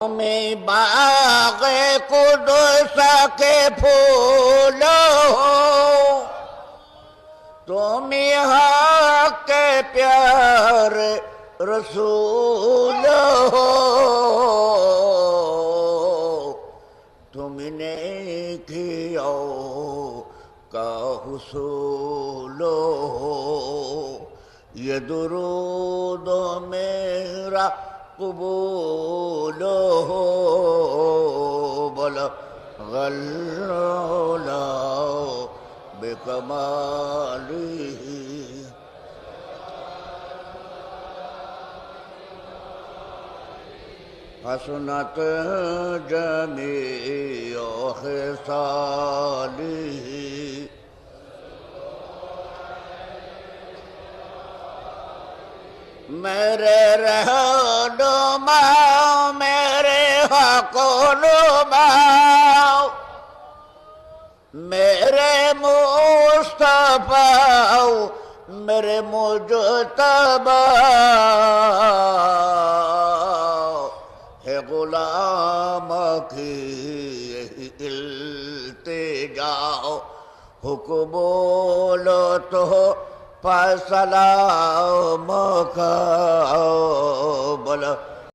میں باغ قدس کے پھول ہو تم حق کے پیار رسول ہو تم نے کیا کا حصول ہو یہ درود میرا قبوله بلغ غلولا بكماله. حسنت جميع خصال میرے رہو رہنما میرے حق نما میرے مصطفیٰ، میرے مجتبہ ہے غلام کی یہی التجا حکم بولو تو فیصلہ مقابل